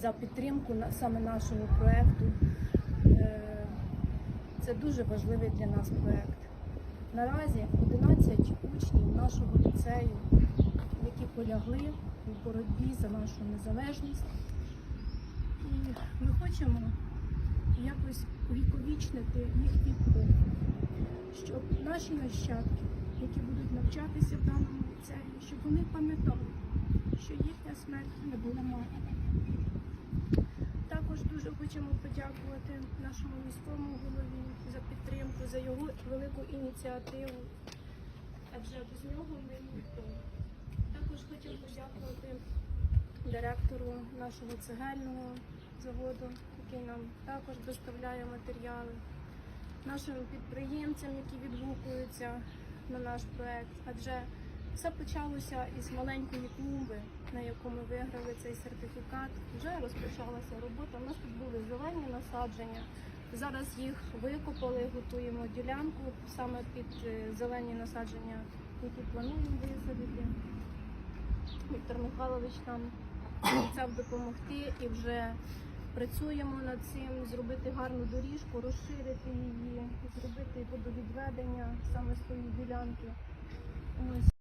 за підтримку саме нашого проєкту. Е, Це дуже важливий для нас проєкт. Наразі 11 учнів нашого ліцею, які полягли у боротьбі за нашу незалежність. І ми хочемо якось увіковічнити їх підпис, щоб наші нащадки, які будуть навчатися в даному ліцеї, щоб вони пам'ятали, що їхня смерть не була марною. Хочемо подякувати нашому міському голові за підтримку, за його велику ініціативу. Адже без нього ми ніхто. Також хотів подякувати директору нашого цегельного заводу, який нам також доставляє матеріали, нашим підприємцям, які відгукуються на наш проект. Адже все почалося із маленької клумби, яку ми виграли цей сертифікат. Вже розпочалася робота. У нас тут були зелені насадження. Зараз їх викопали, готуємо ділянку саме під е, зелені насадження, які плануємо висадити. Віктор Михайлович нам обіцяв допомогти і вже працюємо над цим, зробити гарну доріжку, розширити її, зробити водовідведення саме з тої ділянки.